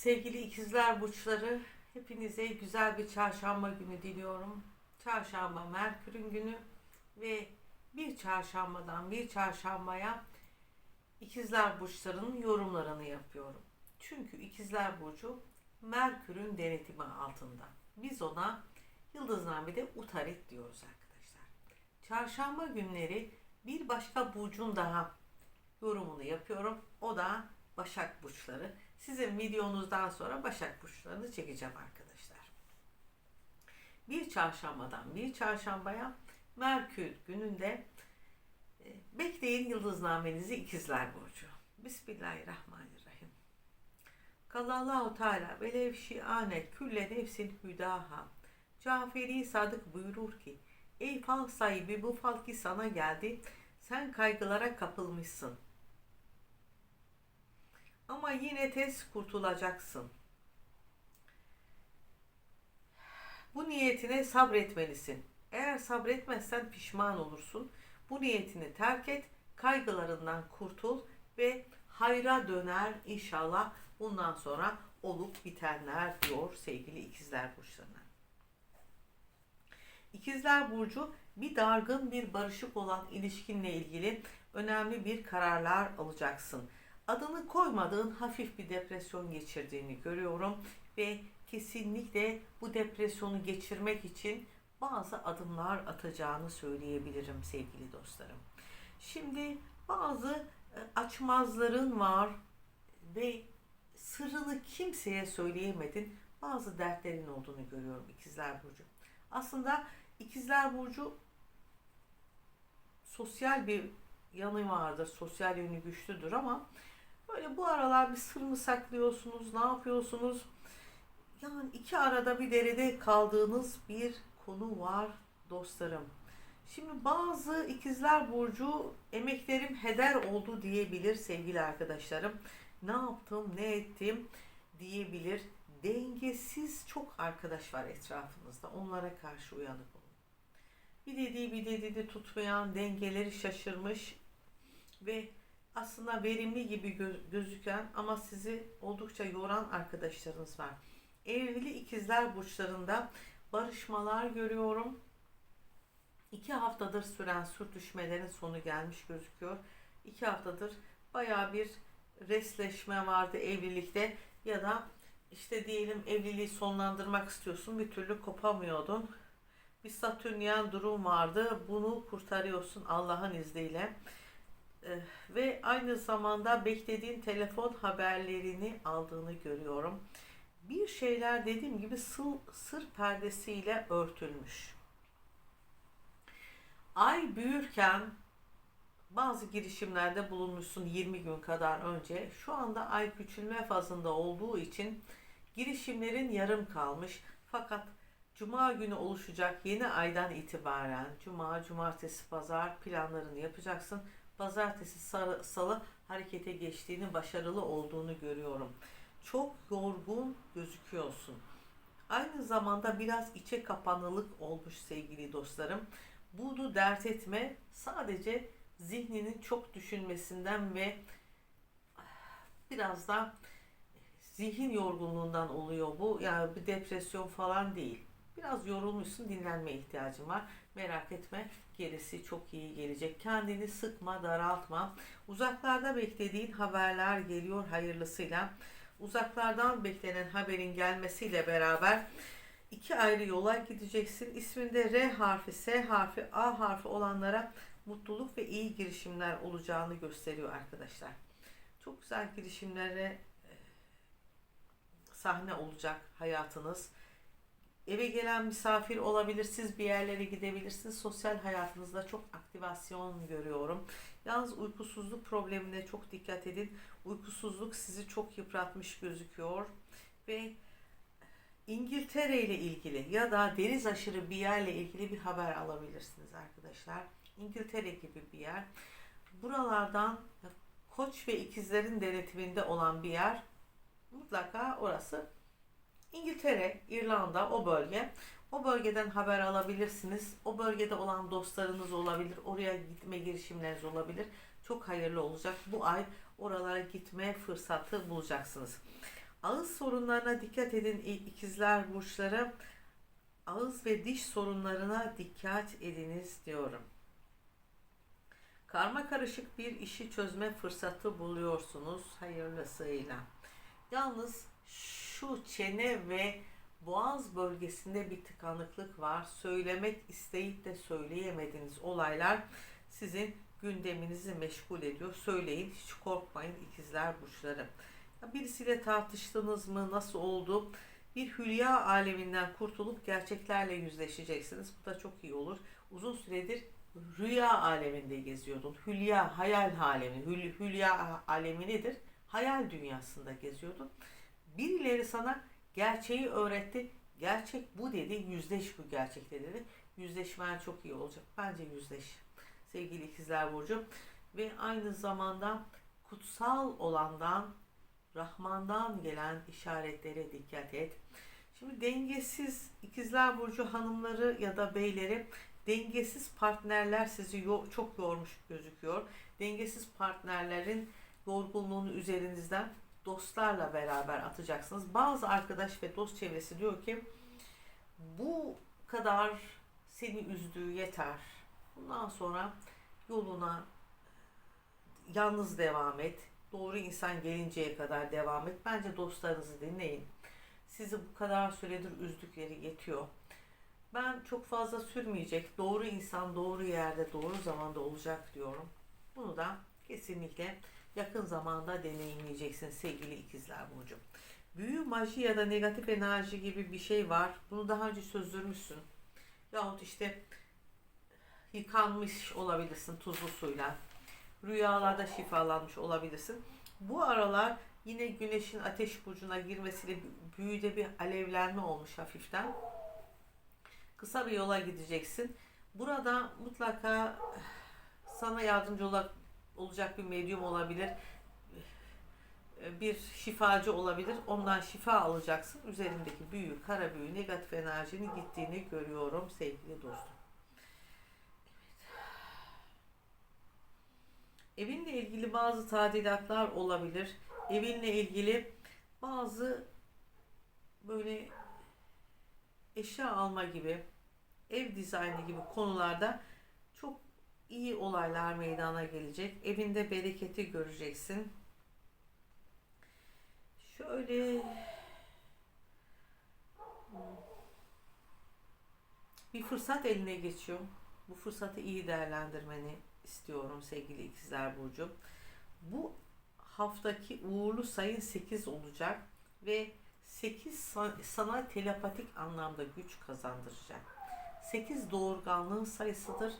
Sevgili ikizler burçları, hepinize güzel bir çarşamba günü diliyorum. Çarşamba Merkür'ün günü ve bir çarşambadan bir çarşambaya ikizler burçlarının yorumlarını yapıyorum. Çünkü ikizler burcu Merkür'ün denetimi altında. Biz ona Yıldıznamede Utaret diyoruz arkadaşlar. Çarşamba günleri bir başka burcun daha yorumunu yapıyorum. O da Başak burçları. Sizin videonuzdan sonra Başak burçlarını çekeceğim arkadaşlar. Bir çarşambadan bir çarşambaya Merkür gününde e, bekleyin yıldıznamenizi ikizler burcu. Bismillahirrahmanirrahim. Kallallahu Teala velev şi'ane külle nefsin hüdaha. Caferi Sadık buyurur ki Ey fal sahibi bu fal ki sana geldi sen kaygılara kapılmışsın. Ama yine tez kurtulacaksın. Bu niyetine sabretmelisin. Eğer sabretmezsen pişman olursun. Bu niyetini terk et, kaygılarından kurtul ve hayra döner inşallah bundan sonra olup bitenler diyor sevgili ikizler burçlarına. İkizler Burcu bir dargın bir barışık olan ilişkinle ilgili önemli bir kararlar alacaksın. Adını koymadığın hafif bir depresyon geçirdiğini görüyorum ve kesinlikle bu depresyonu geçirmek için bazı adımlar atacağını söyleyebilirim sevgili dostlarım. Şimdi bazı e, açmazların var ve sırrını kimseye söyleyemedin. Bazı dertlerin olduğunu görüyorum ikizler burcu. Aslında ikizler burcu sosyal bir yanı vardır. Sosyal yönü güçlüdür ama böyle bu aralar bir sır mı saklıyorsunuz? Ne yapıyorsunuz? Yani iki arada bir derede kaldığınız bir konu var dostlarım. Şimdi bazı ikizler burcu emeklerim heder oldu diyebilir sevgili arkadaşlarım. Ne yaptım, ne ettim diyebilir. Dengesiz çok arkadaş var etrafınızda. Onlara karşı uyanık olun. Bir dediği bir dediği tutmayan, dengeleri şaşırmış ve aslında verimli gibi gö- gözüken ama sizi oldukça yoran arkadaşlarınız var. Evli ikizler burçlarında barışmalar görüyorum. İki haftadır süren sürtüşmelerin sonu gelmiş gözüküyor. İki haftadır baya bir resleşme vardı evlilikte ya da işte diyelim evliliği sonlandırmak istiyorsun bir türlü kopamıyordun. Bir satürnyen durum vardı. Bunu kurtarıyorsun Allah'ın izniyle. Ee, ve aynı zamanda beklediğin telefon haberlerini aldığını görüyorum. Bir şeyler dediğim gibi sır, sır perdesiyle örtülmüş. Ay büyürken bazı girişimlerde bulunmuşsun 20 gün kadar önce. Şu anda ay küçülme fazında olduğu için girişimlerin yarım kalmış. Fakat Cuma günü oluşacak yeni aydan itibaren Cuma, Cumartesi, Pazar planlarını yapacaksın. Pazartesi, Salı, Salı harekete geçtiğini, başarılı olduğunu görüyorum. Çok yorgun gözüküyorsun. Aynı zamanda biraz içe kapanılık olmuş sevgili dostlarım. Bunu dert etme. Sadece zihninin çok düşünmesinden ve biraz da zihin yorgunluğundan oluyor bu. Yani bir depresyon falan değil. Biraz yorulmuşsun, dinlenme ihtiyacın var. Merak etme, gerisi çok iyi gelecek. Kendini sıkma, daraltma. Uzaklarda beklediğin haberler geliyor hayırlısıyla. Uzaklardan beklenen haberin gelmesiyle beraber iki ayrı yola gideceksin. İsminde R harfi, S harfi, A harfi olanlara mutluluk ve iyi girişimler olacağını gösteriyor arkadaşlar. Çok güzel girişimlere e, sahne olacak hayatınız. Eve gelen misafir olabilir, siz bir yerlere gidebilirsiniz. Sosyal hayatınızda çok aktivasyon görüyorum. Yalnız uykusuzluk problemine çok dikkat edin. Uykusuzluk sizi çok yıpratmış gözüküyor. Ve İngiltere ile ilgili ya da deniz aşırı bir yerle ilgili bir haber alabilirsiniz arkadaşlar. İngiltere gibi bir yer. Buralardan koç ve ikizlerin denetiminde olan bir yer mutlaka orası İngiltere, İrlanda o bölge. O bölgeden haber alabilirsiniz. O bölgede olan dostlarınız olabilir. Oraya gitme girişimleriniz olabilir. Çok hayırlı olacak. Bu ay oralara gitme fırsatı bulacaksınız. Ağız sorunlarına dikkat edin ikizler burçları. Ağız ve diş sorunlarına dikkat ediniz diyorum. Karma karışık bir işi çözme fırsatı buluyorsunuz hayırlısıyla. Yalnız şu çene ve boğaz bölgesinde bir tıkanıklık var. Söylemek isteyip de söyleyemediğiniz olaylar sizin gündeminizi meşgul ediyor. Söyleyin, hiç korkmayın ikizler burçları. Birisiyle tartıştınız mı? Nasıl oldu? Bir hülya aleminden kurtulup gerçeklerle yüzleşeceksiniz. Bu da çok iyi olur. Uzun süredir rüya aleminde geziyordun. Hülya, hayal alemi. Hül- hülya alemi nedir? Hayal dünyasında geziyordun. Birileri sana gerçeği öğretti. Gerçek bu dedi. Yüzleş bu gerçekle dedi. Yüzleşmen çok iyi olacak. Bence yüzleş. Sevgili ikizler Burcu. Ve aynı zamanda kutsal olandan Rahman'dan gelen işaretlere dikkat et. Şimdi dengesiz ikizler burcu hanımları ya da beyleri dengesiz partnerler sizi yo- çok yormuş gözüküyor. Dengesiz partnerlerin yorgunluğunu üzerinizden dostlarla beraber atacaksınız. Bazı arkadaş ve dost çevresi diyor ki bu kadar seni üzdüğü yeter. Bundan sonra yoluna yalnız devam et. Doğru insan gelinceye kadar devam et. Bence dostlarınızı dinleyin. Sizi bu kadar süredir üzdükleri yetiyor. Ben çok fazla sürmeyecek. Doğru insan doğru yerde doğru zamanda olacak diyorum. Bunu da kesinlikle yakın zamanda deneyimleyeceksin sevgili ikizler Burcu. Büyü, maji ya da negatif enerji gibi bir şey var. Bunu daha önce çözdürmüşsün. Yahut işte yıkanmış olabilirsin tuzlu suyla. Rüyalarda şifalanmış olabilirsin. Bu aralar yine güneşin ateş burcuna girmesiyle büyüde bir alevlenme olmuş hafiften. Kısa bir yola gideceksin. Burada mutlaka sana yardımcı ola- olacak bir medyum olabilir. Bir şifacı olabilir. Ondan şifa alacaksın. Üzerindeki büyü, kara büyü, negatif enerjinin gittiğini görüyorum sevgili dostum. Evinle ilgili bazı tadilatlar olabilir. Evinle ilgili bazı böyle eşya alma gibi, ev dizaynı gibi konularda iyi olaylar meydana gelecek. Evinde bereketi göreceksin. Şöyle bir fırsat eline geçiyor. Bu fırsatı iyi değerlendirmeni istiyorum sevgili ikizler burcu. Bu haftaki uğurlu sayın 8 olacak ve 8 sa- sana telepatik anlamda güç kazandıracak. 8 doğurganlığın sayısıdır.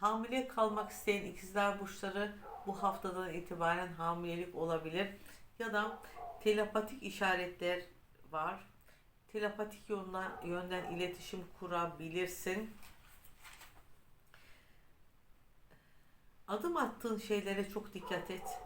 Hamile kalmak isteyen ikizler burçları bu haftadan itibaren hamilelik olabilir ya da telepatik işaretler var. Telepatik yönden, yönden iletişim kurabilirsin. Adım attığın şeylere çok dikkat et.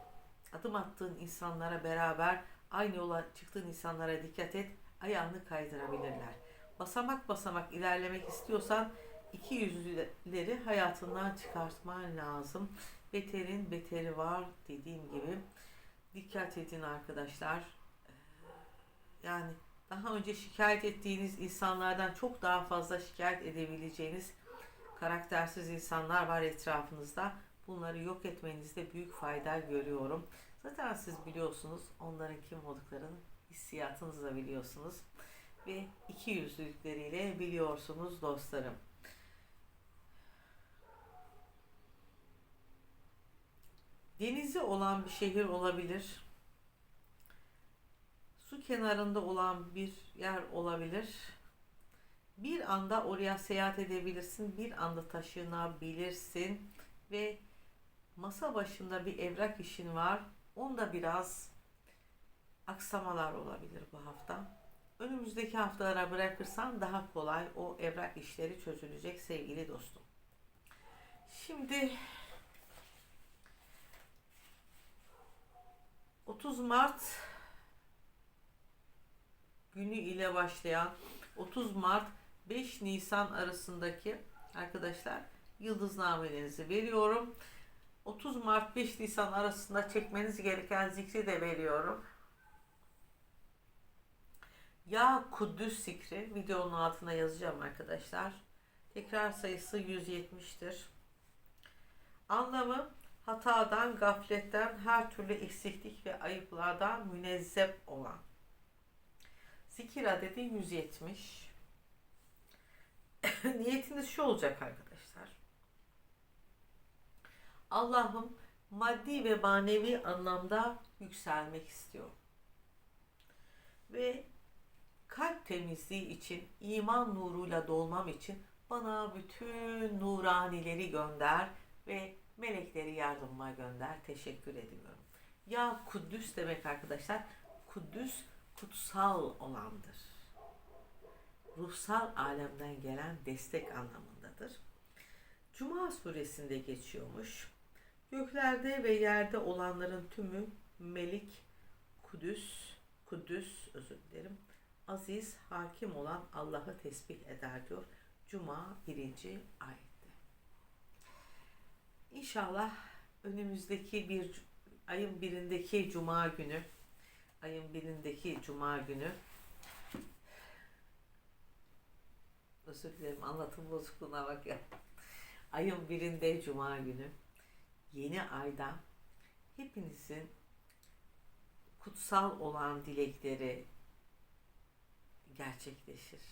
Adım attığın insanlara beraber aynı yola çıktığın insanlara dikkat et. Ayağını kaydırabilirler. Basamak basamak ilerlemek istiyorsan iki yüzlüleri hayatından çıkartman lazım. Beterin beteri var dediğim gibi. Dikkat edin arkadaşlar. Ee, Yani daha önce şikayet ettiğiniz insanlardan çok daha fazla şikayet edebileceğiniz karaktersiz insanlar var etrafınızda. Bunları yok etmenizde büyük fayda görüyorum. Zaten siz biliyorsunuz onların kim olduklarını hissiyatınızı da biliyorsunuz. Ve iki yüzlülükleriyle biliyorsunuz dostlarım. Denizi olan bir şehir olabilir. Su kenarında olan bir yer olabilir. Bir anda oraya seyahat edebilirsin, bir anda taşınabilirsin ve masa başında bir evrak işin var. Onda biraz aksamalar olabilir bu hafta. Önümüzdeki haftalara bırakırsan daha kolay o evrak işleri çözülecek sevgili dostum. Şimdi 30 Mart günü ile başlayan 30 Mart 5 Nisan arasındaki arkadaşlar yıldıznamelerinizi veriyorum. 30 Mart 5 Nisan arasında çekmeniz gereken zikri de veriyorum. Ya Kuddüs zikri videonun altına yazacağım arkadaşlar. Tekrar sayısı 170'tir. Anlamı hatadan, gafletten, her türlü eksiklik ve ayıplardan münezzep olan. Zikir adedi 170. Niyetiniz şu olacak arkadaşlar. Allah'ım maddi ve manevi anlamda yükselmek istiyorum. Ve kalp temizliği için, iman nuruyla dolmam için bana bütün nuranileri gönder ve melekleri yardıma gönder. Teşekkür ediyorum. Ya Kuddüs demek arkadaşlar, Kuddüs kutsal olandır. Ruhsal alemden gelen destek anlamındadır. Cuma suresinde geçiyormuş. Göklerde ve yerde olanların tümü Melik, Kudüs, Kudüs özür dilerim, aziz, hakim olan Allah'ı tesbih eder diyor. Cuma birinci ayette. İnşallah önümüzdeki bir ayın birindeki cuma günü ayın birindeki cuma günü özür dilerim anlatım bozukluğuna bak ya. Ayın birinde cuma günü yeni ayda hepinizin kutsal olan dilekleri gerçekleşir.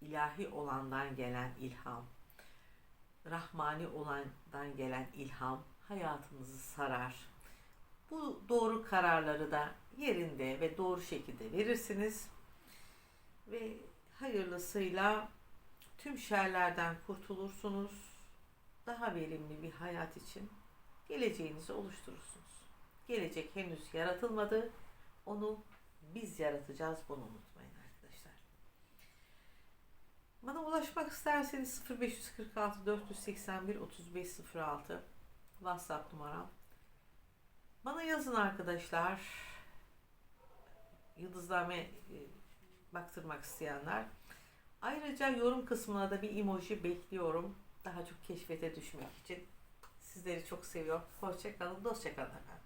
İlahi olandan gelen ilham, rahmani olandan gelen ilham hayatınızı sarar. Bu doğru kararları da yerinde ve doğru şekilde verirsiniz. Ve hayırlısıyla tüm şerlerden kurtulursunuz. Daha verimli bir hayat için geleceğinizi oluşturursunuz. Gelecek henüz yaratılmadı. Onu biz yaratacağız. Bunu unutmayın. Bana ulaşmak isterseniz 0546 481 3506 WhatsApp numaram. Bana yazın arkadaşlar. Yıldızlarıma e, baktırmak isteyenler. Ayrıca yorum kısmına da bir emoji bekliyorum. Daha çok keşfete düşmek için. Sizleri çok seviyorum. Hoşçakalın, dostçakalın efendim.